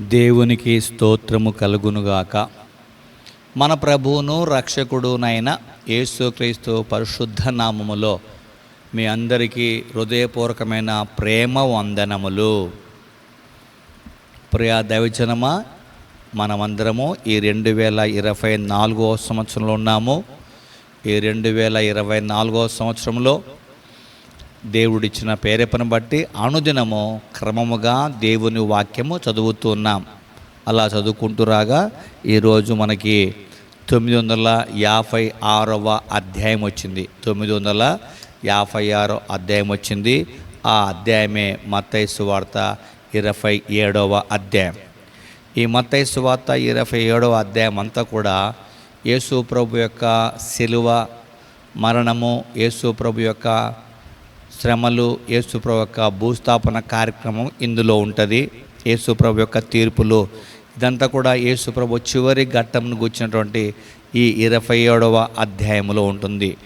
దేవునికి స్తోత్రము కలుగునుగాక. మన ప్రభువును రక్షకుడునైన యేసుక్రీస్తు పరిశుద్ధ నామములో మీ అందరికీ హృదయపూర్వకమైన ప్రేమ వందనములు. ప్రియా దైవజనమా మనమందరము ఈ రెండు వేల ఇరవై నాలుగో సంవత్సరంలో ఉన్నాము. ఈ రెండు వేల ఇరవై నాలుగో సంవత్సరంలో దేవుడిచ్చిన పేరెపను బట్టి అనుదినము క్రమముగా దేవుని వాక్యము చదువుతూ ఉన్నాం. అలా చదువుకుంటూ రాగా ఈరోజు మనకి తొమ్మిది వందల యాభై ఆరవ అధ్యాయం వచ్చింది. తొమ్మిది వందల యాభై ఆరో అధ్యాయం వచ్చింది. ఆ అధ్యాయమే మత్తైసు వార్త ఇరవై ఏడవ అధ్యాయం. ఈ మత్తైసు వార్త ఇరవై ఏడవ అధ్యాయం అంతా కూడా యేసు ప్రభు యొక్క శిలువ మరణము యేసు ప్రభు యొక్క శ్రమలు యేసుప్రభు యొక్క భూస్థాపన కార్యక్రమం ఇందులో ఉంటుంది. యేసుప్రభు యొక్క తీర్పులు. ఇదంతా కూడా యేసుప్రభు చివరి ఘట్టంను కూర్చున్నటువంటి ఈ ఇరవై ఏడవ అధ్యాయంలో ఉంటుంది.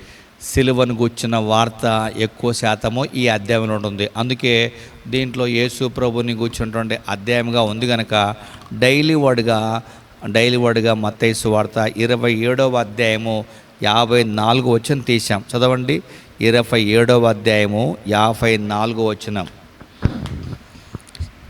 సిలువను గుచ్చిన వార్త ఎక్కువ శాతము ఈ అధ్యాయంలో ఉంటుంది. అందుకే దీంట్లో యేసు ప్రభుని కూర్చున్నటువంటి అధ్యాయంగా ఉంది కనుక డైలీ వర్డ్గా డైలీ వర్డ్గా మత్తైసు వార్త ఇరవై ఏడవ అధ్యాయము యాభై నాలుగు వచ్చిన తీసాం చదవండి. ఇరవై ఏడవ అధ్యాయము యాభై నాలుగో వచనం.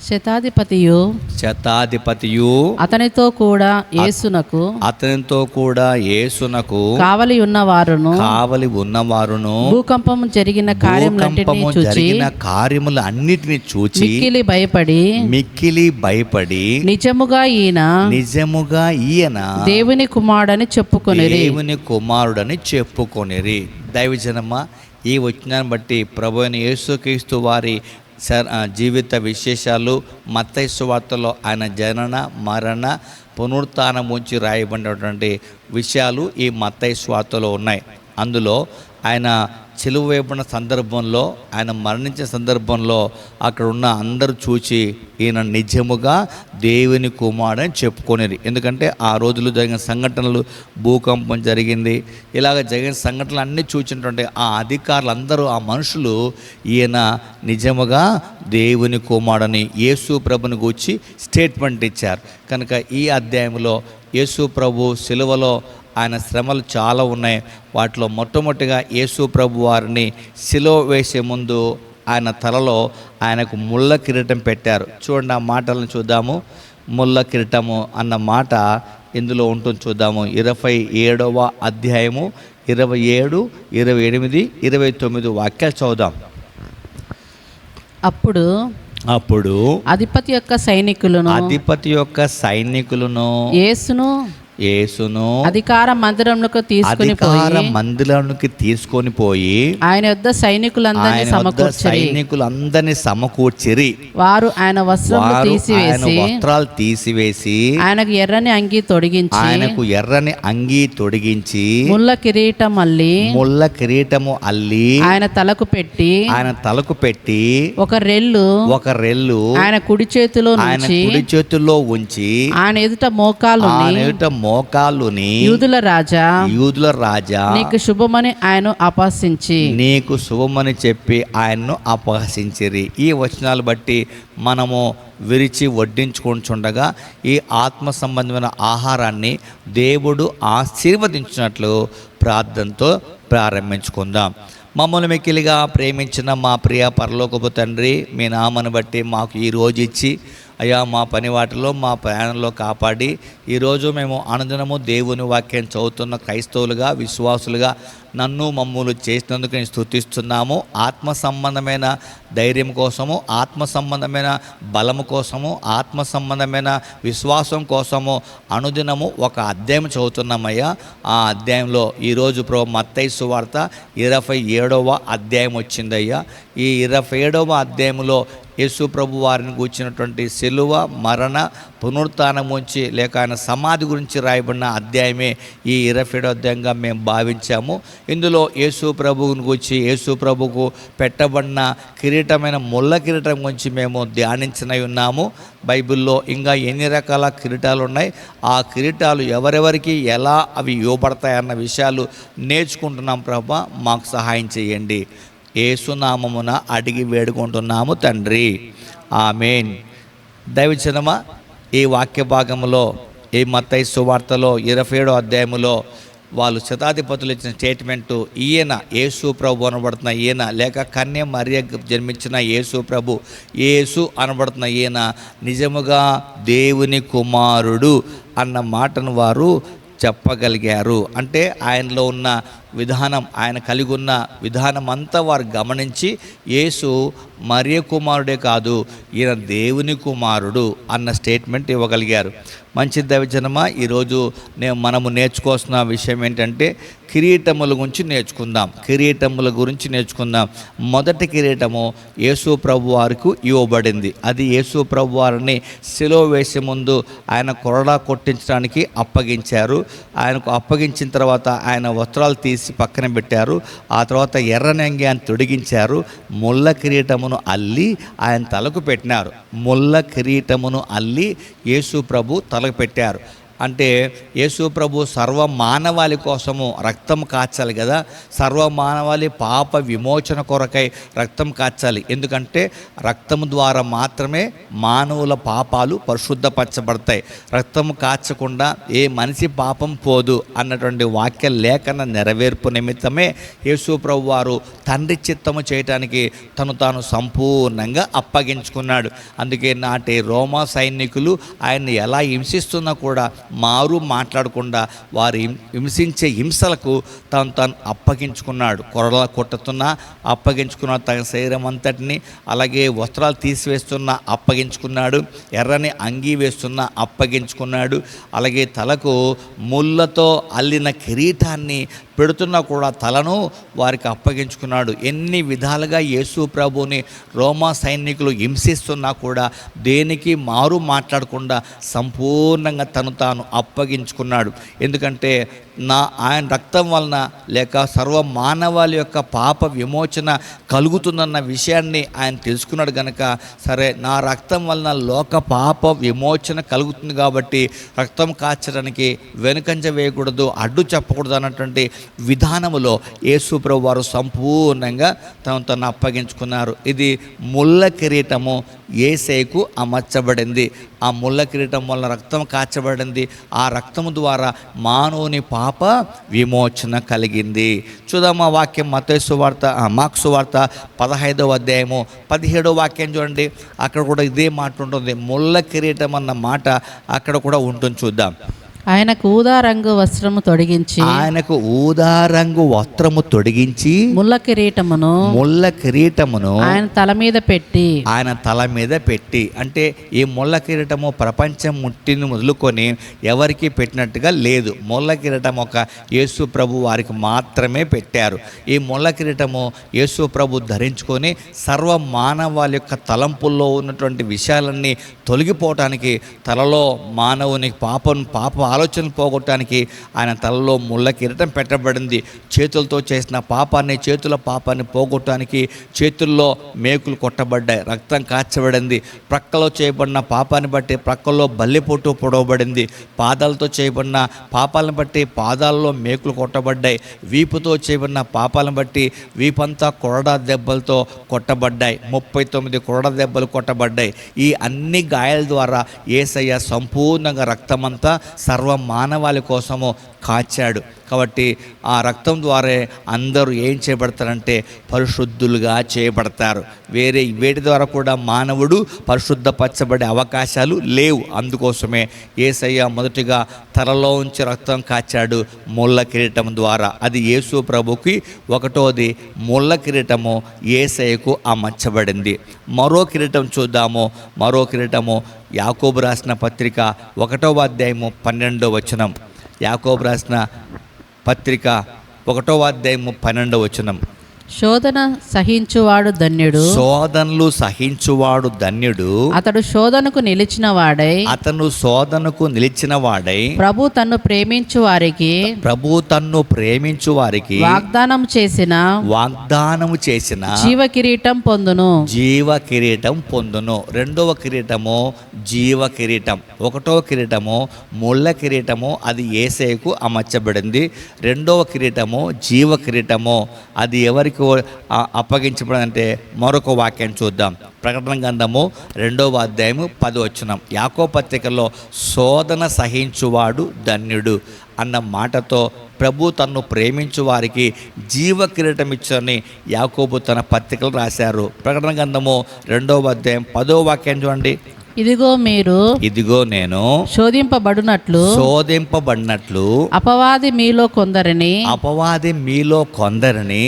శతాధిపతియు శతాధిపతియు అతనితో కూడా యేసునకు అతనితో కూడా యేసునకు కావలి ఉన్న వారును కావలి ఉన్నవారును భూకంపం జరిగిన కార్యములన్నిటినీ చూచి జరిగిన కార్యములు అన్నిటిని చూచి మిక్కిలి భయపడి మిక్కిలి భయపడి నిజముగా ఈయన నిజముగా ఈయన దేవుని కుమారుడని చెప్పుకొనిరి. దేవుని కుమారుడని చెప్పుకొనిరి. దైవజనమ్మ ఈ వచనాన్ని బట్టి ప్రభు అయిన యేసుక్రీస్తు వారి జీవిత విశేషాలు మత్తైసు సువార్తలో ఆయన జనన మరణ పునరుత్నం ఉంచి రాయబడినటువంటి విషయాలు ఈ మత్తైసు వార్తలో ఉన్నాయి. అందులో ఆయన చెలువ వేయబడిన సందర్భంలో ఆయన మరణించిన సందర్భంలో అక్కడ ఉన్న అందరూ చూచి ఈయన నిజముగా దేవుని కుమారుడని చెప్పుకొనేది ఎందుకంటే ఆ రోజులు జరిగిన సంఘటనలు భూకంపం జరిగింది. ఇలాగ జరిగిన సంఘటనలు అన్నీ చూచినటువంటి ఆ అధికారులు అందరూ ఆ మనుషులు ఈయన నిజముగా దేవుని కుమారుడని యేసు ప్రభుని గూర్చి స్టేట్మెంట్ ఇచ్చారు. కనుక ఈ అధ్యాయంలో యేసు ప్రభు సిలువలో ఆయన శ్రమలు చాలా ఉన్నాయి. వాటిలో మొట్టమొదటిగా యేసు ప్రభు వారిని సిలువ వేసే ముందు ఆయన తలలో ఆయనకు ముళ్ళ కిరీటం పెట్టారు. చూడండి ఆ మాటలను చూద్దాము. ముళ్ళ కిరీటము అన్న మాట ఇందులో ఉంటుంది చూద్దాము. ఇరవై ఏడవ అధ్యాయము ఇరవై ఏడు ఇరవై ఎనిమిది ఇరవై తొమ్మిది వాక్యాలు చదువుదాం. అప్పుడు అప్పుడు అధిపతి యొక్క సైనికులను అధిపతి యొక్క సైనికులను యేసును యేసును అధికార మందిరములకు తీసుకుని అధికార తీసుకొని పోయి ఆయన యొద్ద సైనికులందరినీ సమకూర్చరి. సైనికులందరినీ సమకూర్చిరి. వారు ఆయన వస్త్రములు తీసివేసి వస్త్రాలు తీసివేసి ఆయనకు ఎర్రని అంగి తొడిగించి ఆయనకు ఎర్రని అంగీ తొడిగించి ముళ్ళ కిరీటం మళ్ళీ ముళ్ళ కిరీటము అల్లి ఆయన తలకు పెట్టి ఆయన తలకు పెట్టి ఒక రెల్లు ఒక రెల్లు ఆయన కుడి చేతిలో ఆయన కుడి చేతుల్లో ఉంచి ఆయన ఎదుట మోకాలు ఆయన ఎదుట మోకాళ్ళుని యూదుల రాజా యూదుల రాజా నీకు శుభమని ఆయన అపహసించి నీకు శుభమని చెప్పి ఆయన్ను అపహసించిరి ఈ వచనాలు బట్టి మనము విరిచి వడ్డించుకుంటుండగా ఈ ఆత్మ సంబంధమైన ఆహారాన్ని దేవుడు ఆశీర్వదించినట్లు ప్రార్థనతో ప్రారంభించుకుందాం. మమ్మల్ని మిక్కిలిగా ప్రేమించిన మా ప్రియ పరలోకపు తండ్రి మీ నామను బట్టి మాకు ఈ రోజు ఇచ్చి అయ్యా మా పని వాటిలో మా ప్రయాణంలో కాపాడి ఈరోజు మేము అనుదినము దేవుని వాక్యం చదువుతున్న క్రైస్తవులుగా విశ్వాసులుగా నన్ను మమ్ములు చేసినందుకు నేను స్థుతిస్తున్నాము ఆత్మ సంబంధమైన ధైర్యం కోసము ఆత్మ సంబంధమైన బలము కోసము ఆత్మ సంబంధమైన విశ్వాసం కోసము అనుదినము ఒక అధ్యాయం చదువుతున్నామయ్యా. ఆ అధ్యాయంలో ఈరోజు ప్రో మత్తైసు వార్త ఇరవై ఏడవ అధ్యాయం వచ్చిందయ్యా. ఈ ఇరవై ఏడవ అధ్యాయంలో యేసు ప్రభు వారిని కూర్చున్నటువంటి శిలువ మరణ పునరుత్నం గురించి లేక ఆయన సమాధి గురించి రాయబడిన అధ్యాయమే ఈ ఇరవై ఏడో అధ్యాయంగా మేము భావించాము. ఇందులో యేసు ప్రభువుని గురించి యేసు ప్రభుకు పెట్టబడిన కిరీటమైన ముళ్ళ కిరీటం గురించి మేము ధ్యానించనై ఉన్నాము. బైబిల్లో ఇంకా ఎన్ని రకాల కిరీటాలు ఉన్నాయి ఆ కిరీటాలు ఎవరెవరికి ఎలా అవి ఇవ్వబడతాయన్న విషయాలు నేర్చుకుంటున్నాం ప్రభా. మాకు సహాయం చేయండి. ఏసునామమున అడిగి వేడుకుంటున్నాము తండ్రి. ఆమెన్. దైవచనమ ఈ వాక్య భాగంలో ఈ మత్తై సువార్తలో ఇరవై ఏడో అధ్యాయములో వాళ్ళు శతాధిపతులు ఇచ్చిన స్టేట్మెంటు ఈయన యేసు ప్రభు అనబడుతున్న ఈయన లేక కన్య మరియ జన్మించిన యేసు ప్రభు యేసు అనబడుతున్న ఈయన నిజముగా దేవుని కుమారుడు అన్న మాటను వారు చెప్పగలిగారు. అంటే ఆయనలో ఉన్న విధానం ఆయన కలిగి ఉన్న విధానం అంతా వారు గమనించి యేసు మరియ కుమారుడే కాదు ఈయన దేవుని కుమారుడు అన్న స్టేట్మెంట్ ఇవ్వగలిగారు. మంచి దైవజనమా ఈరోజు నేను మనము నేర్చుకోవాల్సిన విషయం ఏంటంటే కిరీటముల గురించి నేర్చుకుందాం. కిరీటముల గురించి నేర్చుకుందాం. మొదటి కిరీటము యేసు ప్రభు వారికి ఇవ్వబడింది. అది యేసు ప్రభు వారిని సిలువ వేసే ముందు ఆయన కొరడా కొట్టించడానికి అప్పగించారు. ఆయనకు అప్పగించిన తర్వాత ఆయన వస్త్రాలు తీసి పక్కన పెట్టారు. ఆ తర్వాత ఎర్రని ఆయన తొడిగించారు. ముళ్ళ కిరీటమును అల్లి ఆయన తలకు పెట్టినారు. ముళ్ళ కిరీటమును అల్లి యేసు ప్రభు తలకు పెట్టారు. అంటే యేసు ప్రభు సర్వ మానవాళి కోసము రక్తం కాచాలి కదా. సర్వ మానవాళి పాప విమోచన కొరకై రక్తం కాచాలి. ఎందుకంటే రక్తం ద్వారా మాత్రమే మానవుల పాపాలు పరిశుద్ధపరచబడతాయి. రక్తం కాచకుండా ఏ మనిషి పాపం పోదు అన్నటువంటి వాక్య లేఖన నెరవేర్పు నిమిత్తమే యేసు ప్రభు వారు తండ్రి చిత్తము చేయటానికి తను తాను సంపూర్ణంగా అప్పగించుకున్నాడు. అందుకే నాటి రోమా సైనికులు ఆయన్ని ఎలా హింసిస్తున్నా కూడా మారు మాట్లాడకుండా వారి హింసించే హింసలకు తాను తాను అప్పగించుకున్నాడు. కొరల కొట్టుతున్నా అప్పగించుకున్న తన శరీరం అంతటిని అలాగే వస్త్రాలు తీసివేస్తున్నా అప్పగించుకున్నాడు. ఎర్రని అంగీ వేస్తున్నా అప్పగించుకున్నాడు. అలాగే తలకు ముళ్ళతో అల్లిన కిరీటాన్ని పెడుతున్నా కూడా తలను వారికి అప్పగించుకున్నాడు. ఎన్ని విధాలుగా యేసు ప్రభుని రోమా సైనికులు హింసిస్తున్నా కూడా దేనికి మారు మాట్లాడకుండా సంపూర్ణంగా తను తాను అప్పగించుకున్నాడు. ఎందుకంటే నా ఆయన రక్తం వలన లేక సర్వ మానవాళి యొక్క పాప విమోచన కలుగుతుందన్న విషయాన్ని ఆయన తెలుసుకున్నాడు కనుక సరే నా రక్తం వలన లోక పాప విమోచన కలుగుతుంది కాబట్టి రక్తం కాచడానికి వెనుకంజ వేయకూడదు అడ్డు చెప్పకూడదు అన్నటువంటి విధానములో యేసుప్రభు వారు సంపూర్ణంగా తను తను అప్పగించుకున్నారు. ఇది ముళ్ళ కిరీటము ఏసేకు అమర్చబడింది. ఆ ముళ్ళ కిరీటం వల్ల రక్తం కాచబడింది. ఆ రక్తము ద్వారా మానవుని పాప విమోచన కలిగింది. చూద్దాం ఆ వాక్యం మతేసు వార్త ఆ, వార్త పదహైదవ అధ్యాయము పదిహేడవ వాక్యం చూడండి. అక్కడ కూడా ఇదే మాట ఉంటుంది. ముళ్ళ కిరీటం అన్న మాట అక్కడ కూడా ఉంటుంది చూద్దాం. ఆయనకు ఊదా రంగు వస్త్రము తొడిగించి ఆయనకు ఊదా రంగు వస్త్రము తొడిగించి ముళ్ళ కిరీటమును ముళ్ళ కిరీటమును ఆయన తల మీద పెట్టి ఆయన తల మీద పెట్టి అంటే ఈ ముళ్ళ కిరీటము ప్రపంచం ముట్టిని మొదలుకొని ఎవరికి పెట్టినట్టుగా లేదు. ముళ్ళ కిరీటం ఒక యేసు ప్రభు వారికి మాత్రమే పెట్టారు. ఈ ముళ్ళ కిరీటము యేసు ప్రభు ధరించుకొని సర్వ మానవాళి యొక్క తలంపుల్లో ఉన్నటువంటి విషయాలన్నీ తొలగిపోవటానికి తలలో మానవుని పాపం పాప ఆలోచనలు పోగొట్టడానికి ఆయన తలలో ముళ్ళ కిరటం పెట్టబడింది. చేతులతో చేసిన పాపాన్ని చేతుల పాపాన్ని పోగొట్టడానికి చేతుల్లో మేకులు కొట్టబడ్డాయి. రక్తం కాచబడింది. ప్రక్కలో చేయబడిన పాపాన్ని బట్టి ప్రక్కలో బల్లిపొట్టు పొడవబడింది. పాదాలతో చేయబడిన పాపాలను బట్టి పాదాల్లో మేకులు కొట్టబడ్డాయి. వీపుతో చేయబడిన పాపాలను బట్టి వీపంతా కొరడా దెబ్బలతో కొట్టబడ్డాయి. ముప్పై తొమ్మిది కొరడ దెబ్బలు కొట్టబడ్డాయి. ఈ అన్ని గాయాల ద్వారా ఏసయ్య సంపూర్ణంగా రక్తమంతా సర్వ మానవాళి కోసము కాచాడు. కాబట్టి ఆ రక్తం ద్వారా అందరూ ఏం చేయబడతారంటే పరిశుద్ధులుగా చేయబడతారు. వేరే వేటి ద్వారా కూడా మానవుడు పరిశుద్ధపరచబడే అవకాశాలు లేవు. అందుకోసమే ఏసయ్య మొదటిగా తలలో ఉంచి రక్తం కాచాడు ముళ్ళ కిరీటం ద్వారా. అది యేసు ప్రభుకి ఒకటోది ముళ్ళ కిరీటము ఏసయ్యకు అమర్చబడింది. మరో కిరీటం చూద్దాము. మరో కిరీటము యాకోబు రాసిన పత్రిక ఒకటవ అధ్యాయము పన్నెండో వచనం. యాకోబు రాసిన పత్రిక ఒకటో అధ్యాయము పన్నెండవ వచనం. శోధన సహించువాడు ధన్యుడు. శోధనలు సహించువాడు ధన్యుడు. అతడు శోధనకు నిలిచిన వాడై అతను శోధనకు నిలిచిన వాడై ప్రభు తన్ను ప్రేమించు వారికి ప్రభు తన్ను ప్రేమించు వారికి వాగ్దానం చేసిన వాగ్దానము చేసిన జీవ కిరీటం పొందును. జీవ కిరీటం పొందును. రెండవ కిరీటము జీవ కిరీటం ఒకటవ కిరీటము ముళ్ళ కిరీటము అది ఏసేకు అమర్చబడింది. రెండవ కిరీటము జీవ కిరీటము అది ఎవరికి మనకు ఆ, అప్పగించబడిందంటే మరొక వాక్యాన్ని చూద్దాం. ప్రకటన గ్రంథము రెండవ అధ్యాయము పది వచ్చిన యాకో పత్రికలో శోధన సహించువాడు ధన్యుడు అన్న మాటతో ప్రభు తన్ను ప్రేమించు వారికి జీవ కిరీటం ఇచ్చని యాకోబు తన పత్రికలు రాశారు. ప్రకటన గ్రంథము రెండవ అధ్యాయం పదో వాక్యం చూడండి. ఇదిగో మీరు ఇదిగో నేను శోధింపబడునట్లు శోధింపబడినట్లు అపవాది మీలో కొందరిని అపవాది మీలో కొందరిని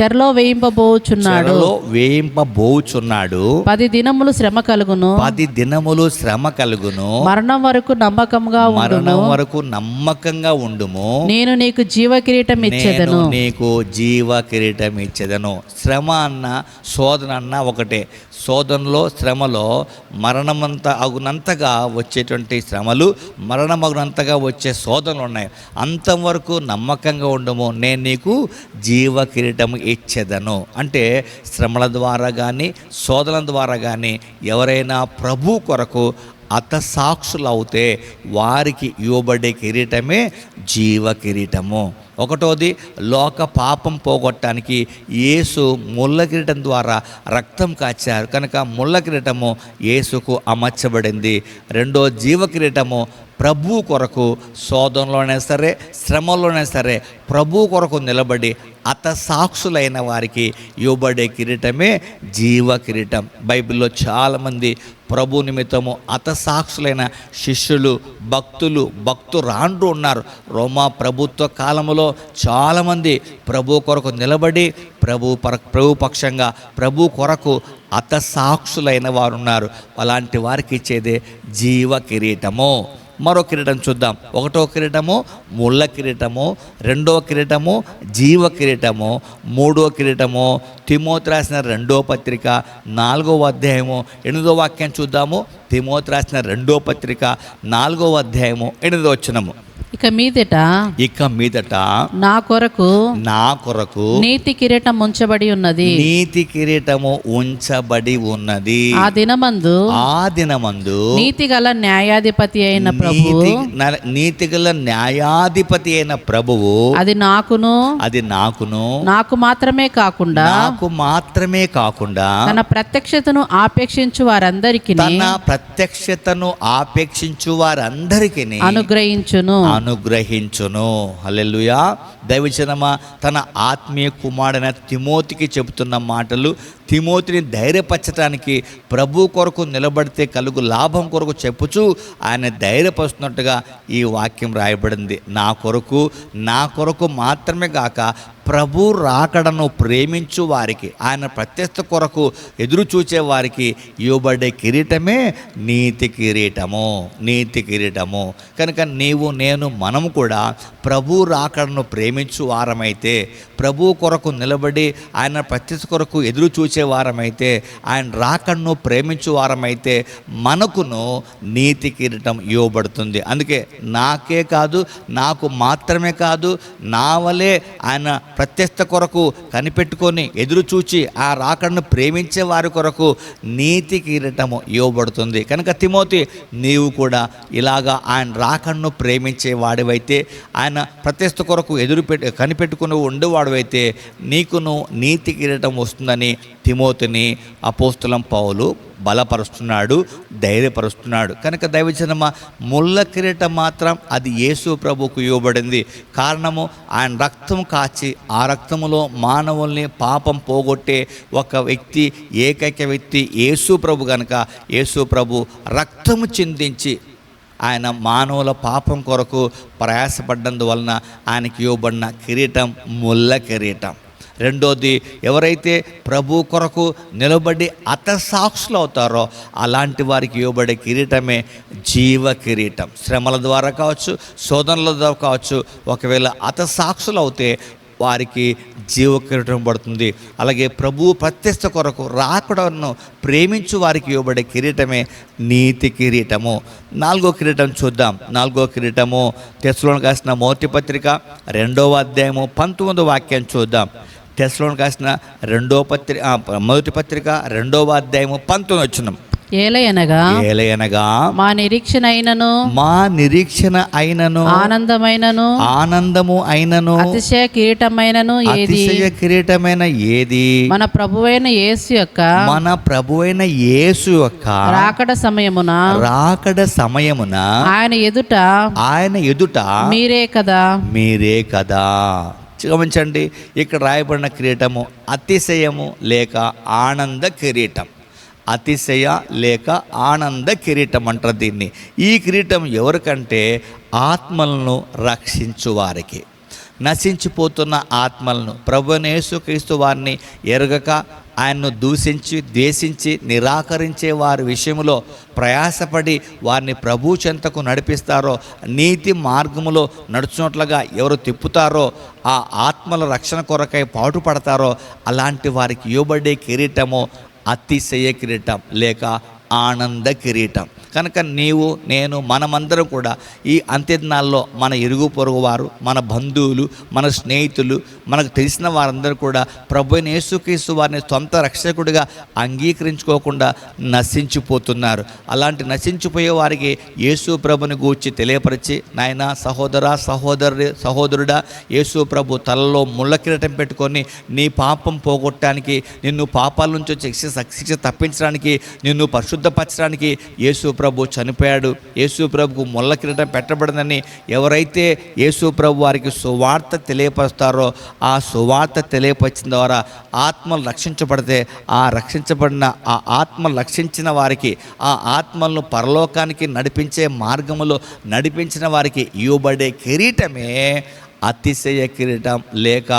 చెరలో వేయింపబోచున్నాడు. వేయింపబోచున్నాడు. పది దినములు శ్రమ కలుగును. పది దినములు శ్రమ కలుగును. మరణం వరకు నమ్మకంగా మరణం వరకు నమ్మకంగా ఉండుము. నేను నీకు జీవ కిరీటం ఇచ్చేదను. నీకు జీవ కిరీటం ఇచ్చేదను. శ్రమ అన్న శోధన అన్న ఒకటే. శోధనలో శ్రమలో మరణమంత అగునంతగా వచ్చేటువంటి శ్రమలు మరణమగునంతగా వచ్చే శోధనలు ఉన్నాయి. అంతవరకు నమ్మకంగా ఉండము. నేను నీకు జీవ కిరీటం ఇచ్చేదను. అంటే శ్రమల ద్వారా కానీ శోధన ద్వారా కానీ ఎవరైనా ప్రభు కొరకు అతసాక్షులు అవుతే వారికి ఇవ్వబడే కిరీటమే జీవ కిరీటము ఒకటోది లోక పాపం పోగొట్టడానికి యేసు ముళ్ళ కిరీటం ద్వారా రక్తం కాచారు. కనుక ముళ్ళ కిరీటము యేసుకు అమర్చబడింది. రెండో జీవ కిరీటము ప్రభు కొరకు శోధనలోనే సరే శ్రమలోనే సరే ప్రభు కొరకు నిలబడి అత సాక్షులైన వారికి ఇవ్వబడే కిరీటమే జీవ కిరీటం. బైబిల్లో చాలామంది ప్రభు నిమిత్తము అత సాక్షులైన శిష్యులు భక్తులు భక్తురాండ్రు ఉన్నారు. రోమా ప్రభుత్వ కాలంలో చాలామంది ప్రభు కొరకు నిలబడి ప్రభు పర ప్రభు పక్షంగా ప్రభు కొరకు అత సాక్షులైన వారు ఉన్నారు. అలాంటి వారికి ఇచ్చేదే జీవ కిరీటము. మరో కిరీటం చూద్దాం. ఒకటో కిరీటము ముళ్ళ కిరీటము రెండో కిరీటము జీవ కిరీటము మూడో కిరీటము తిమోతి రాసిన రెండో పత్రిక నాలుగో అధ్యాయము ఎనిమిదో వాక్యం చూద్దాము. తిమోతి రాసిన రెండో పత్రిక నాలుగో అధ్యాయము ఎనిమిదో వచ్చినము ఇక మీదట ఇక మీదట నా కొరకు నా కొరకు నీతి కిరీటం ఉంచబడి ఉన్నది. నీతి కిరీటము ఉంచబడి ఉన్నది. ఆ దినమందు ఆ దినమందు నీతి గల న్యాయాధిపతి అయిన ప్రభు నీతి న- నీతి గల న్యాయాధిపతి అయిన ప్రభువు అది నాకును అది నాకును నాకు మాత్రమే కాకుండా నాకు మాత్రమే కాకుండా తన ప్రత్యక్షతను ఆపేక్షించు వారందరికి తన ప్రత్యక్షతను ఆపేక్షించు వారందరికీ అనుగ్రహించును. అనుగ్రహించును. హల్లెలూయా. దైవచనమ తన ఆత్మీయ కుమారుడైన తిమోతికి చెబుతున్న మాటలు తిమోతిని ధైర్యపరచడానికి ప్రభు కొరకు నిలబడితే కలుగు లాభం కొరకు చెప్పుచూ ఆయన ధైర్యపరుస్తున్నట్టుగా ఈ వాక్యం రాయబడింది. నా కొరకు నా కొరకు మాత్రమే కాక ప్రభు రాకడను ప్రేమించు వారికి ఆయన ప్రత్యక్ష కొరకు ఎదురు చూచే వారికి ఇవ్వబడే కిరీటమే నీతి కిరీటము నీతి కిరీటము. కనుక నీవు నేను మనము కూడా ప్రభు రాకడను ప్రేమించు వారమైతే ప్రభు కొరకు నిలబడి ఆయన ప్రత్యక్ష కొరకు ఎదురు చూచే వారమైతే ఆయన రాకడను ప్రేమించు వారమైతే మనకును నీతి కిరీటం ఇవ్వబడుతుంది. అందుకే నాకే కాదు నాకు మాత్రమే కాదు నా వలే ఆయన ప్రత్యక్ష కొరకు కనిపెట్టుకొని ఎదురు చూచి ఆ రాకడను ప్రేమించే వారి కొరకు నీతి కిరీటము ఇవ్వబడుతుంది. కనుక తిమోతి నీవు కూడా ఇలాగా ఆయన రాకడను ప్రేమించే వాడివైతే ఆయన ప్రత్యక్ష కొరకు ఎదురు పెట్టి కనిపెట్టుకుని ఉండేవాడివైతే నీకును నీతి కిరీటం వస్తుందని తిమోతిని అపోస్తులం పౌలు బలపరుస్తున్నాడు ధైర్యపరుస్తున్నాడు. కనుక దైవజనమ ముళ్ళ కిరీటం మాత్రం అది యేసు ప్రభుకు ఇవ్వబడింది. కారణము ఆయన రక్తం కాచి ఆ రక్తములో మానవుల్ని పాపం పోగొట్టే ఒక వ్యక్తి ఏకైక వ్యక్తి యేసు ప్రభు కనుక యేసు ప్రభు రక్తము చిందించి ఆయన మానవుల పాపం కొరకు ప్రయాసపడ్డందువలన ఆయనకి ఇవ్వబడిన కిరీటం ముళ్ళ కిరీటం. రెండోది ఎవరైతే ప్రభు కొరకు నిలబడి అతసాక్షులు అవుతారో అలాంటి వారికి ఇవ్వబడే కిరీటమే జీవ కిరీటం. శ్రమల ద్వారా కావచ్చు శోధనల ద్వారా కావచ్చు ఒకవేళ అతసాక్షులు అవుతే వారికి జీవ కిరీటం పడుతుంది. అలాగే ప్రభు ప్రత్యక్ష కొరకు రాకడను ప్రేమించు వారికి ఇవ్వబడే కిరీటమే నీతి కిరీటము. నాలుగో కిరీటం చూద్దాం. నాలుగో కిరీటము తెస్లోని కాసిన మోటి పత్రిక రెండవ అధ్యాయము పంతొమ్మిదో వాక్యం చూద్దాం. టెస్లోని కాసిన రెండో పత్రిక మొదటి పత్రిక రెండవ అధ్యాయము పంతొమ్మిది వచ్చినాం. ఏలయనగా ఏలయనగా మా నిరీక్షణ అయినను మా నిరీక్షణ అయినను ఆనందమైనను ఆనందము అయినను అతిశయ కిరీటమైనను ఏది? అతిశయ కిరీటమైన ఏది? మన ప్రభువైన యేసు యొక్క మన ప్రభువైన యేసు యొక్క రాకడ సమయమున రాకడ సమయమున ఆయన ఎదుట ఆయన ఎదుట మీరే కదా? మీరే కదా? గమనించండి ఇక్కడ రాయబడిన కిరీటము అతిశయము లేక ఆనంద కిరీటం. అతిశయ లేక ఆనంద కిరీటం అంటారు దీన్ని. ఈ కిరీటం ఎవరికంటే ఆత్మలను రక్షించు వారికి. నశించిపోతున్న ఆత్మలను ప్రభునేసు క్రీస్తు వారిని ఎరగక ఆయన్ను దూషించి ద్వేషించి నిరాకరించే వారి విషయంలో ప్రయాసపడి వారిని ప్రభు చెంతకు నడిపిస్తారో నీతి మార్గములో నడుచున్నట్లుగా ఎవరు తిప్పుతారో ఆ ఆత్మల రక్షణ కొరకై పాటుపడతారో అలాంటి వారికి ఇవ్వబడే కిరీటము అతిశయ కిరీటం. లేక ఆనంద కిరీటం. కనుక నీవు నేను మనమందరం కూడా ఈ అంత్యదినాల్లో మన ఇరుగు పొరుగు వారు మన బంధువులు మన స్నేహితులు మనకు తెలిసిన వారందరూ కూడా ప్రభు నేసుకేసు వారిని సొంత రక్షకుడిగా అంగీకరించుకోకుండా నశించిపోతున్నారు. అలాంటి నశించిపోయే వారికి యేసు ప్రభుని గూర్చి తెలియపరిచి నాయన సహోదర సహోదరు సహోదరుడా యేసు ప్రభు తలలో ముళ్ళ కిరీటం పెట్టుకొని నీ పాపం పోగొట్టడానికి నిన్ను పాపాల నుంచి శిక్ష శిక్ష తప్పించడానికి నిన్ను పరిశుద్ధపరచడానికి యేసు ప్రభు చనిపోయాడు. యేసు ప్రభుకు ముళ్ళ కిరీటం పెట్టబడిందని ఎవరైతే యేసు ప్రభు వారికి సువార్త తెలియపరుస్తారో ఆ సువార్త తెలియపరిచిన ద్వారా ఆత్మలు రక్షించబడితే ఆ రక్షించబడిన ఆ ఆత్మ రక్షించిన వారికి ఆ ఆత్మలను పరలోకానికి నడిపించే మార్గములో నడిపించిన వారికి ఇవ్వబడే కిరీటమే అతిశయ కిరీటం లేక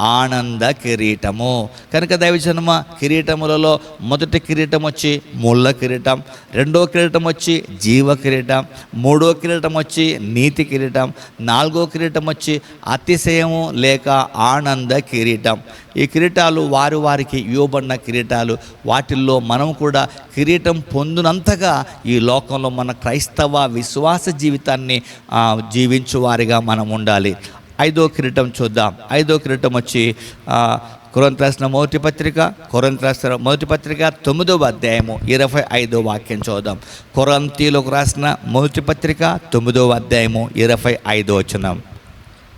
ఆనంద కిరీటము. కనుక దైవజన్మ కిరీటములలో మొదటి కిరీటం వచ్చి ముళ్ళ కిరీటం రెండో కిరీటం వచ్చి జీవ కిరీటం మూడో కిరీటం వచ్చి నీతి కిరీటం నాలుగో కిరీటం వచ్చి అతిశయము లేక ఆనంద కిరీటం. ఈ కిరీటాలు వారి వారికి ఇవ్వబడిన కిరీటాలు. వాటిల్లో మనం కూడా కిరీటం పొందినంతగా ఈ లోకంలో మన క్రైస్తవ విశ్వాస జీవితాన్ని జీవించువారిగా జీవించు వారిగా మనం ఉండాలి. ఐదో కిరీటం చూద్దాం. ఐదో కిరీటం వచ్చి ఆ, కొరంత రాసిన మొదటి పత్రిక కొరంత రాసిన మొదటి పత్రిక తొమ్మిదవ అధ్యాయము ఇరవై ఐదో వాక్యం చూద్దాం. కొరంతీలోకి రాసిన మొదటి పత్రిక తొమ్మిదవ అధ్యాయము ఇరవై ఐదో వచనం.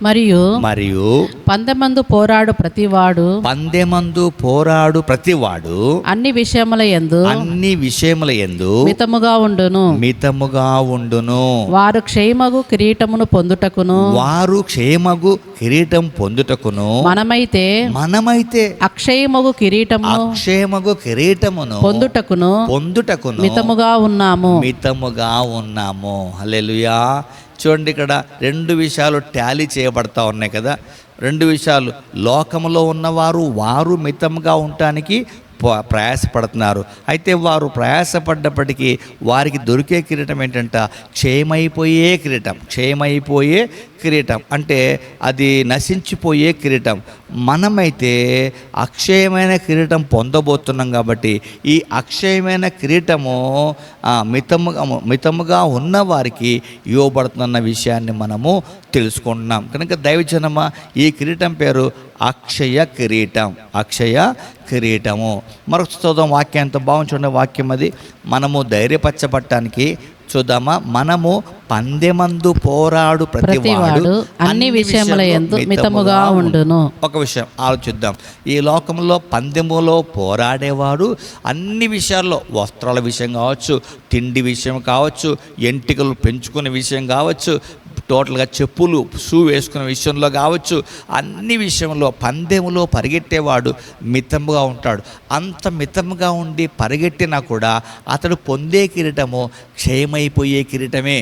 మరియు మరియు పందెమందు పోరాడు ప్రతివాడు పందెమందు పోరాడు ప్రతివాడు అన్ని విషయముల యందు అన్ని విషయముల ఎందు మితముగా ఉండును. మితముగా ఉండును. వారు క్షేమగు కిరీటమును పొందుటకును. వారు క్షేమగు కిరీటం పొందుటకును. మనమైతే మనమైతే అక్షయమగు కిరీటమును అక్షేమగు కిరీటమును పొందుటకును. పొందుటకును. మితముగా ఉన్నాము. మితముగా ఉన్నాము. హల్లెలూయా. చూడండి ఇక్కడ రెండు విషయాలు టాలీ చేయబడతా ఉన్నాయి కదా. రెండు విషయాలు లోకంలో ఉన్నవారు వారు మితంగా ఉండటానికి ప్రయాసపడుతున్నారు. అయితే వారు ప్రయాసపడ్డప్పటికీ వారికి దొరికే కిరీటం ఏంటంట క్షయమైపోయే కిరీటం క్షయమైపోయే కిరీటం. అంటే అది నశించిపోయే కిరీటం. మనమైతే అక్షయమైన కిరీటం పొందబోతున్నాం కాబట్టి ఈ అక్షయమైన కిరీటము మితముగా మితముగా ఉన్న వారికి ఇవ్వబడుతున్న విషయాన్ని మనము తెలుసుకుంటున్నాం. కనుక దైవజనమ ఈ కిరీటం పేరు అక్షయ కిరీటం అక్షయ కిరీటము. మరొక చూద్దాం వాక్యం ఎంత బాగుంది చూడండి వాక్యం అది. మనము ధైర్యపరచబట్టడానికి చూద్దామా? మనము పందెమందు పోరాడు ప్రతివాడు అన్ని విషయముల మితముగా ఉండును. ఒక విషయం ఆలోచిద్దాం. ఈ లోకంలో పందెములో పోరాడేవాడు అన్ని విషయాల్లో వస్త్రాల విషయం కావచ్చు తిండి విషయం కావచ్చు ఎంటికలు పెంచుకునే విషయం కావచ్చు టోటల్గా చెప్పులు షూ వేసుకునే విషయంలో కావచ్చు అన్ని విషయంలో పందెములో పరిగెట్టేవాడు మితంగా ఉంటాడు. అంత మితంగా ఉండి పరిగెట్టినా కూడా అతడు పొందే కిరీటము క్షయమైపోయే కిరీటమే.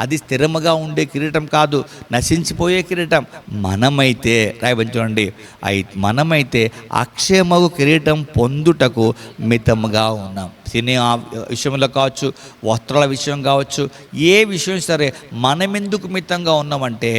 అది స్థిరముగా ఉండే కిరీటం కాదు నశించిపోయే కిరీటం. మనమైతే రాయబడి చూడండి అయి మనమైతే అక్షయమగు కిరీటం పొందుటకు మితముగా ఉన్నాం. తినే విషయంలో కావచ్చు వస్త్రాల విషయం కావచ్చు ఏ విషయం సరే మనమెందుకు మితంగా ఉన్నామంటే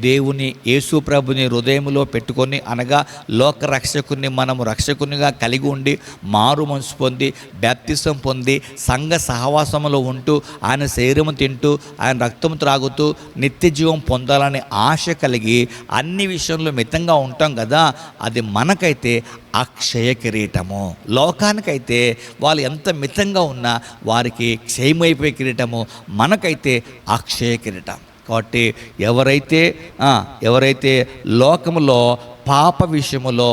దేవుని యేసు ప్రభుని హృదయంలో పెట్టుకొని అనగా లోక రక్షకుని మనము రక్షకునిగా కలిగి ఉండి మారు మనసు పొంది బ్యాప్తిసం పొంది సంఘ సహవాసములో ఉంటూ ఆయన శరీరము తింటూ ఆయన ఆయన రక్తం త్రాగుతూ నిత్య జీవం పొందాలనే ఆశ కలిగి అన్ని విషయంలో మితంగా ఉంటాం కదా అది మనకైతే అక్షయ కిరీటము. లోకానికైతే వాళ్ళు ఎంత మితంగా ఉన్నా వారికి క్షయమైపోయే కిరీటము మనకైతే అక్షయ కిరీటం. కాబట్టి ఎవరైతే ఎవరైతే లోకములో పాప విషయములో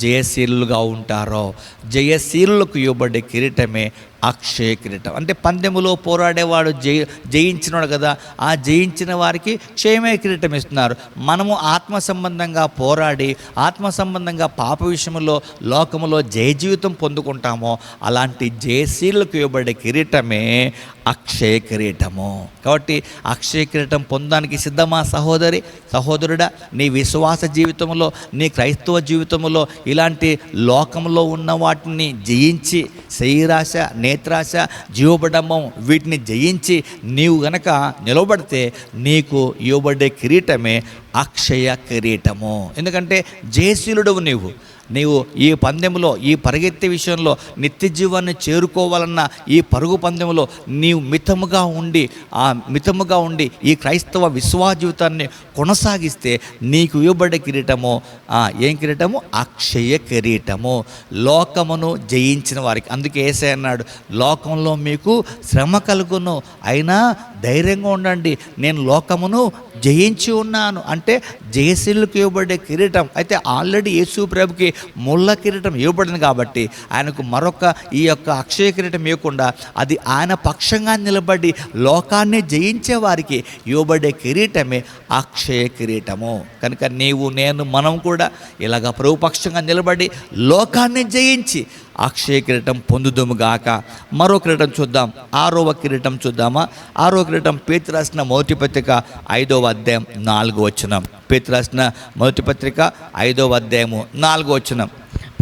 జయశీలుగా ఉంటారో జయశీలులకు ఇవ్వబడే కిరీటమే అక్షయ కిరీటం అంటే పందెములో పోరాడేవాడు జయ జయించినాడు కదా ఆ జయించిన వారికి క్షేమే కిరీటం ఇస్తున్నారు. మనము ఆత్మ సంబంధంగా పోరాడి ఆత్మ సంబంధంగా పాప విషయంలో లోకములో జయ జీవితం పొందుకుంటామో అలాంటి జయశీలకు ఇవ్వబడే కిరీటమే అక్షయ కిరీటము కాబట్టి అక్షయ కిరీటం పొందడానికి సిద్ధమా సహోదరి సహోదరుడా? నీ విశ్వాస జీవితంలో నీ క్రైస్తవ జీవితంలో ఇలాంటి లోకంలో ఉన్న వాటిని జయించి శరీరాశ నేత్రాశ జీవబడంబం వీటిని జయించి నీవు గనక నిలబడితే నీకు ఇవ్వబడే కిరీటమే అక్షయ కిరీటము. ఎందుకంటే జయశీలుడవు నీవు. నీవు ఈ పందెంలో ఈ పరిగెత్తే విషయంలో నిత్య జీవాన్ని చేరుకోవాలన్న ఈ పరుగు పందెంలో నీవు మితముగా ఉండి ఆ మితముగా ఉండి ఈ క్రైస్తవ విశ్వాస జీవితాన్ని కొనసాగిస్తే నీకు ఇవ్వబడే కిరీటము ఏం కిరీటము? అక్షయ కిరీటము. లోకమును జయించిన వారికి. అందుకే ఏసే అన్నాడు లోకంలో మీకు శ్రమ కలుగును అయినా ధైర్యంగా ఉండండి. నేను లోకమును జయించి ఉన్నాను. అంటే జయశీలకు ఇవ్వబడే కిరీటం. అయితే ఆల్రెడీ యేసు ప్రభుకి ముళ్ళ కిరీటం ఇవ్వబడింది కాబట్టి ఆయనకు మరొక ఈ యొక్క అక్షయ కిరీటం ఇవ్వకుండా అది ఆయన పక్షంగా నిలబడి లోకాన్ని జయించే వారికి ఇవ్వబడే కిరీటమే అక్షయ కిరీటము. కనుక నీవు నేను మనం కూడా ఇలాగ ప్రభుపక్షంగా నిలబడి లోకాన్ని జయించి అక్షయ కిరీటం పొందుదుము గాక. మరో కిరీటం చూద్దాం. ఆరవ కిరీటం చూద్దామా? ఆరో కిరీటం పేతు రాసిన మొదటి పత్రిక ఐదవ అధ్యాయం నాలుగు వచనం. పేతు రాసిన మొదటి పత్రిక ఐదవ అధ్యాయము నాలుగు వచనం.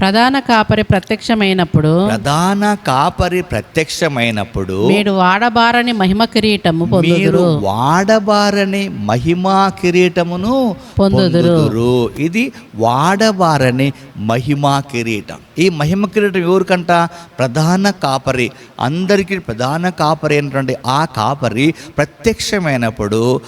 ప్రధాన కాపరి ప్రత్యక్షమైనప్పుడు ప్రధాన కాపరి ప్రత్యక్షమైనప్పుడు మీరు వాడబారని మహిమ కిరీటము మీరు పొందుదురు వాడబారని మహిమా కిరీటమును పొందుదురు. ఇది వాడబారని మహిమా కిరీటం. ఈ మహిమ కిరీటం ఎవరికంట? ప్రధాన కాపరి. అందరికీ ప్రధాన కాపరి అయినటువంటి ఆ కాపరి ప్రత్యక్షమైనప్పుడు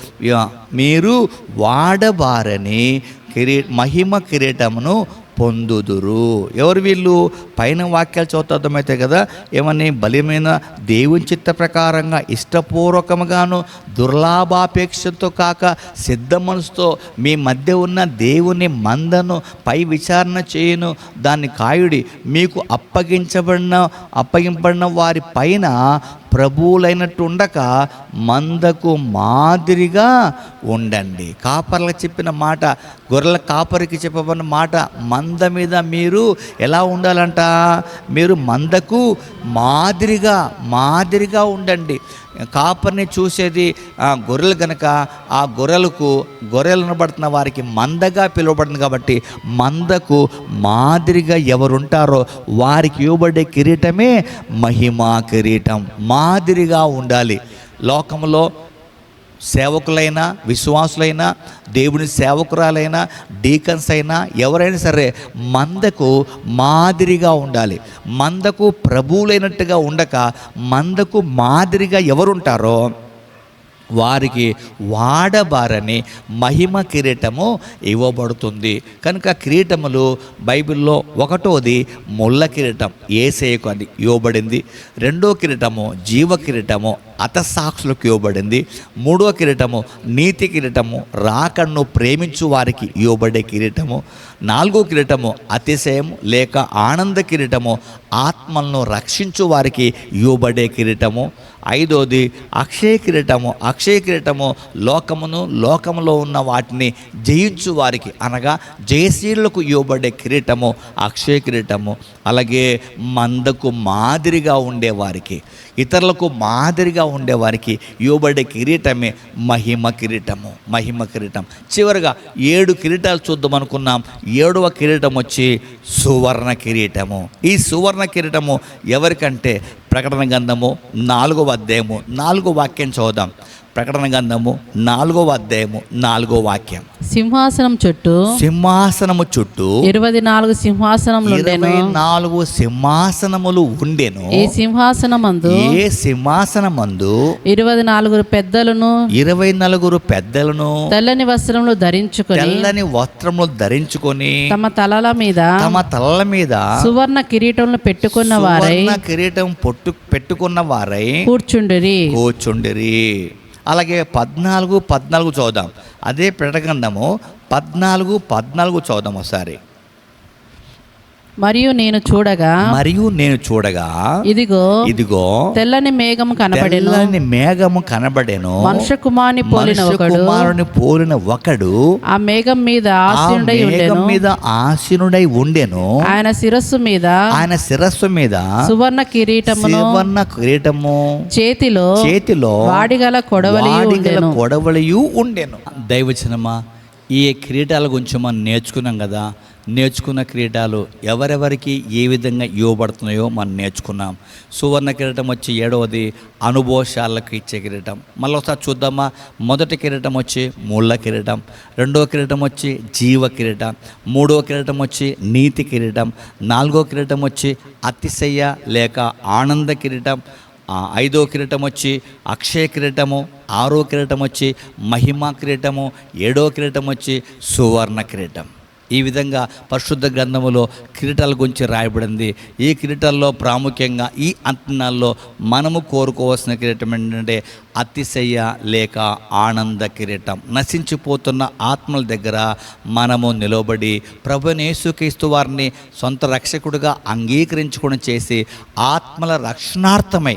మీరు వాడబారని కిరీ మహిమ కిరీటమును పొందుదురు. ఎవరు వీళ్ళు? పైన వాక్యాలు చదువుతా అర్థమవుతాయి కదా? ఏమని? బలమైన దేవుని చిత్త ప్రకారంగా ఇష్టపూర్వకముగాను దుర్లాభాపేక్షతో కాక సిద్ధ మనసుతో మీ మధ్య ఉన్న దేవుని మందను పై విచారణ చేయను. దాన్ని కాయుడి మీకు అప్పగించబడిన అప్పగింపబడిన వారి పైన ప్రభువులైనట్టు ఉండక మందకు మాదిరిగా ఉండండి. కాపర్లకు చెప్పిన మాట గొర్రెల కాపరికి చెప్పబడిన మాట మంద మీద మీరు ఎలా ఉండాలంట? మీరు మందకు మాదిరిగా మాదిరిగా ఉండండి. కాపర్ని చూసేది ఆ గొర్రెలు కనుక ఆ గొర్రెలకు గొర్రెలను పడుతున్న వారికి మందగా పిలువబడింది కాబట్టి మందకు మాదిరిగా ఎవరుంటారో వారికి ఇవ్వబడే కిరీటమే మహిమా కిరీటం. మాదిరిగా ఉండాలి. లోకంలో సేవకులైనా విశ్వాసులైనా దేవుని సేవకురాలైనా డీకన్స్ అయినా ఎవరైనా సరే మందకు మాదిరిగా ఉండాలి. మందకు ప్రభువులైనట్టుగా ఉండక మందకు మాదిరిగా ఎవరుంటారో వారికి వాడబారని మహిమ కిరీటము ఇవ్వబడుతుంది. కనుక కిరీటములు బైబిల్లో ఒకటోది ముళ్ళ కిరీటం ఏసేయకు అది ఇవ్వబడింది. రెండో కిరీటము జీవ కిరీటము అతసాక్షులకు ఇవ్వబడింది. మూడో కిరీటము నీతి కిరీటము రాకన్ను ప్రేమించు వారికి ఇవ్వబడే కిరీటము. నాలుగో కిరీటము అతిశయం లేక ఆనంద కిరీటము ఆత్మలను రక్షించు వారికి ఇవ్వబడే కిరీటము. ఐదోది అక్షయ కిరీటము. అక్షయ కిరీటము లోకమును లోకములో ఉన్న వాటిని జయించు వారికి అనగా జయశీలకు ఇవ్వబడే కిరీటము అక్షయ కిరీటము. అలాగే మందకు మాదిరిగా ఉండేవారికి ఇతరులకు మాదిరిగా ఉండేవారికి ఇవ్వబడే కిరీటమే మహిమ కిరీటము మహిమ కిరీటం. చివరిగా ఏడు కిరీటాలు చూద్దాం అనుకున్నాం ఏడవ కిరీటం వచ్చి సువర్ణ కిరీటము. ఈ సువర్ణ కిరీటము ఎవరికంటే ప్రకటన గ్రంథము నాలుగో అధ్యాయము నాలుగో వాక్యం చూద్దాం ప్రకటన గ్రంథము నాలుగవ అధ్యాయము నాలుగో వాక్యం. సింహాసనం చుట్టూ సింహాసనము చుట్టూ ఇరవై నాలుగు సింహాసనములు ఇరవై నాలుగు సింహాసనములు ఉండెను. ఈ సింహాసనమందు? ఏ సింహాసనమందు? ఇరవై నాలుగు పెద్దలను ఇరవై నలుగురు పెద్దలను తెల్లని వస్త్రములు ధరించుకొని తెల్లని వస్త్రములు ధరించుకొని తమ తలల మీద తమ తలల మీద సువర్ణ కిరీటములు పెట్టుకున్న వారై కిరీటం పొట్టు పెట్టుకున్న వారై కూర్చుండిరి. కూర్చుండిరి. అలాగే పద్నాలుగు పద్నాలుగు చూద్దాం అదే ప్రకటగంధము పద్నాలుగు పద్నాలుగు చూద్దాం ఒకసారి. మరియు నేను చూడగా మరియు నేను చూడగా ఇదిగో ఇదిగో తెల్లని మేఘం కనబడెను. తెల్లని మేఘము కనబడెను. మనుష్య కుమారుని పోలిన ఒకడు కుమారుని పోలిన ఒకడు ఆ మేఘం మీద ఆసీనుడై ఉండెను. మీద ఆసీనుడై ఉండెను. ఆయన శిరస్సు మీద ఆయన శిరస్సు మీద సువర్ణ కిరీటమును సువర్ణ కిరీటము చేతిలో చేతిలో వాడిగల కొడవలి వాడిగల ఉండెను. కొడవలియు ఉండెను. దైవచనమా ఈ కిరీటాల గురించి మనం నేర్చుకున్నాం కదా. నేర్చుకున్న క్రీడలు ఎవరెవరికి ఏ విధంగా ఇవ్వబడుతున్నాయో మనం నేర్చుకున్నాం. సువర్ణ కిరీటం వచ్చి ఏడవది అనుభవశాలకు ఇచ్చే కిరీటం. మళ్ళీ ఒకసారి చూద్దామా? మొదటి కిరీటం వచ్చి ముళ్ళ కిరీటం. రెండో కిరీటం వచ్చి జీవ కిరీటం. మూడో కిరీటం వచ్చి నీతి కిరీటం. నాలుగో కిరీటం వచ్చి అతిశయ లేక ఆనంద కిరీటం. ఐదో కిరీటం వచ్చి అక్షయ కిరీటము. ఆరో కిరీటం వచ్చి మహిమ కిరీటము. ఏడో కిరీటం వచ్చి సువర్ణ కిరీటం. ఈ విధంగా పరిశుద్ధ గ్రంథములో కిరీటాల గురించి రాయబడింది. ఈ కిరీటాల్లో ప్రాముఖ్యంగా ఈ అంతనాల్లో మనము కోరుకోవాల్సిన కిరీటం ఏంటంటే అతిశయ లేక ఆనంద కిరీటం. నశించిపోతున్న ఆత్మల దగ్గర మనము నిలబడి ప్రభునేసుక్రీస్తు వారిని సొంత రక్షకుడిగా అంగీకరించుకుని చేసి ఆత్మల రక్షణార్థమై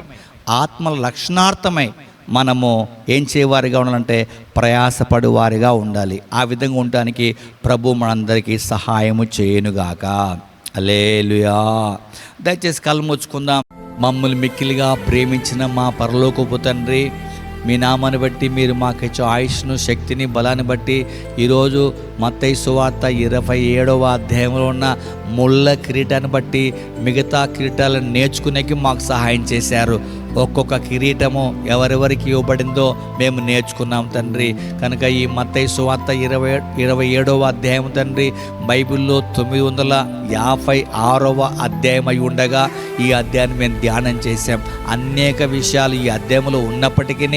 ఆత్మల రక్షణార్థమై మనము ఏం చేయవారిగా ఉండాలంటే ప్రయాసపడు వారిగా ఉండాలి. ఆ విధంగా ఉండటానికి ప్రభు మనందరికీ సహాయము చేయనుగాక. అలేలుయా దయచేసి కళ్ళు ముచ్చుకుందాం మమ్మల్ని మిక్కిలిగా ప్రేమించిన మా పరలోకపు తండ్రి మీ నామాన్ని బట్టి మీరు మాకు ఆయుష్ను శక్తిని బలాన్ని బట్టి ఈరోజు మత్తై సువార్త ఇరవై ఏడవ అధ్యాయంలో ఉన్న ముళ్ళ కిరీటాన్ని బట్టి మిగతా కిరీటాలను నేర్చుకునేకి మాకు సహాయం చేశారు. ఒక్కొక్క కిరీటము ఎవరెవరికి ఇవ్వబడిందో మేము నేర్చుకున్నాం తండ్రి. కనుక ఈ మత్తయి సువార్త ఇరవై ఇరవై ఏడవ అధ్యాయం తండ్రి బైబిల్లో తొమ్మిది వందల యాభై ఆరవ అధ్యాయం అయి ఉండగా ఈ అధ్యాయాన్ని మేము ధ్యానం చేశాం. అనేక విషయాలు ఈ అధ్యాయంలో ఉన్నప్పటికీ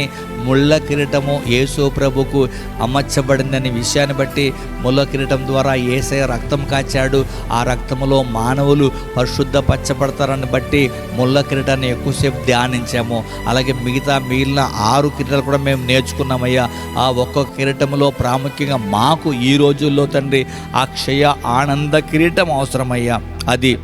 ముళ్ళ కిరీటము యేసు ప్రభుకు అమర్చబడిందనే విషయాన్ని బట్టి ముళ్ళ కిరీటం ద్వారా ఏసయ రక్తం కాచాడు. ఆ రక్తములో మానవులు పరిశుద్ధపరచబడతారని బట్టి ముళ్ళ కిరీటాన్ని ఎక్కువసేపు ధ్యానించాము. అలాగే మిగతా మిగిలిన ఆరు కిరీటాలు కూడా మేము నేర్చుకున్నామయ్యా. ఆ ఒక్కొక్క కిరీటంలో ప్రాముఖ్యంగా మాకు ఈ రోజుల్లో తండ్రి అక్షయ ఆనంద కిరీటం అవసరమయ్యా. అది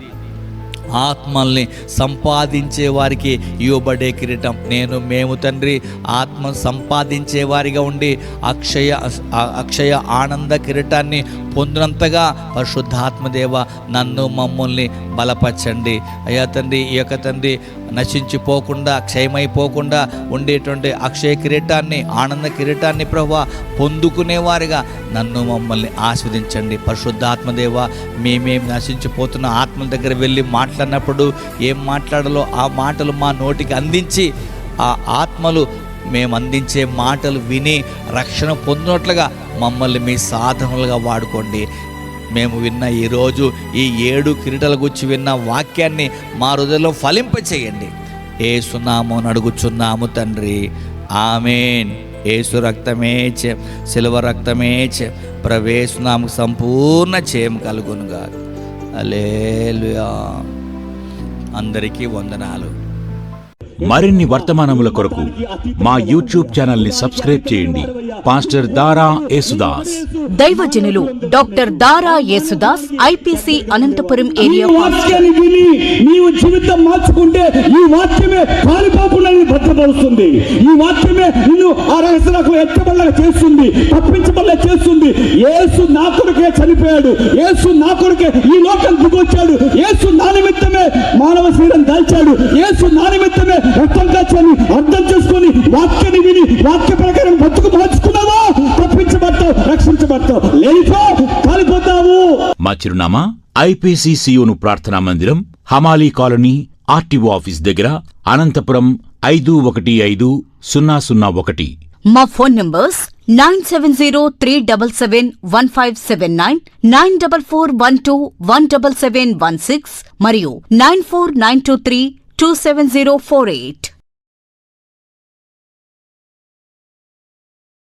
ఆత్మల్ని సంపాదించే వారికి ఇవ్వబడే కిరీటం. నేను మేము తండ్రి ఆత్మ సంపాదించే వారిగా ఉండి అక్షయ అక్షయ ఆనంద కిరీటాన్ని పొందినంతగా పరిశుద్ధాత్మదేవ నన్ను మమ్మల్ని బలపరచండి. అయ్యా తండ్రి ఈ యొక్క తండ్రి నశించిపోకుండా క్షయమైపోకుండా ఉండేటువంటి అక్షయ కిరీటాన్ని ఆనంద కిరీటాన్ని ప్రభా పొందుకునేవారిగా నన్ను మమ్మల్ని ఆస్వాదించండి. పరిశుద్ధాత్మదేవ మేమేం నశించిపోతున్న పరిశుద్ధాత్మ దగ్గర వెళ్ళి మాట్లాడినప్పుడు ఏం మాట్లాడాలో ఆ మాటలు మా నోటికి అందించి ఆ ఆత్మలు మేము అందించే మాటలు విని రక్షణ పొందినట్లుగా మమ్మల్ని మీ సాధనలుగా వాడుకోండి. మేము విన్న ఈరోజు ఈ ఏడు కిరీటాల గురించి విన్న వాక్యాన్ని మా హృదయంలో ఫలింపచేయండి. ఏసునామో అడుగుచున్నాము తండ్రి. ఆమెన్. ఏసు రక్తమే చే శిలువ రక్తమే చే ప్రవేశనామకు సంపూర్ణ చేయం కలుగునుగా అలేలుయా అందరికీ వందనాలు. మరిన్ని వర్తమానముల కొరకు మా యూట్యూబ్ ఛానల్ని సబ్స్క్రైబ్ చేయండి. పాస్టర్ దారా యేసుదాస్. దైవజనులు doctor Dara Yesudas IPC Anantapur area వాక్యాన్ని విని నీవు జీవితం మార్చుకుంటే ఈ వాక్యమే కాలిపోకుండా భద్రపరుస్తుంది. ఈ వాక్యమే నిన్ను ఆ రహస్యలకు ఎత్తబడలా చేస్తుంది తప్పించబడలా చేస్తుంది. యేసు నా కొరకే చనిపోయాడు. యేసు నా కొరకే ఈ లోకం దిగొచ్చాడు. యేసు నా నిమిత్తమే మానవ శరీరం దాల్చాడు. యేసు నా నిమిత్తమే రక్తం కాచని అర్థం చేసుకొని వాక్యాన్ని విని వాక్య ప్రకారం బతుకు మార్చుకున్నావా? తప్పించబడతావు రక్షించబడతావు లేనిపో కాలిపోతావు మా చిరునామా ఐపీసీ సియోను ప్రార్థనా మందిరం హమాలీ కాలనీ ఆర్టీఓ ఆఫీస్ దగ్గర అనంతపురం ఐదు ఒకటి ఐదు సున్నా సున్నా ఒకటి. మా phone numbers nine seven zero three double seven one five seven nine nine double four one two one double seven one six మరియు nine four nine two three 27048.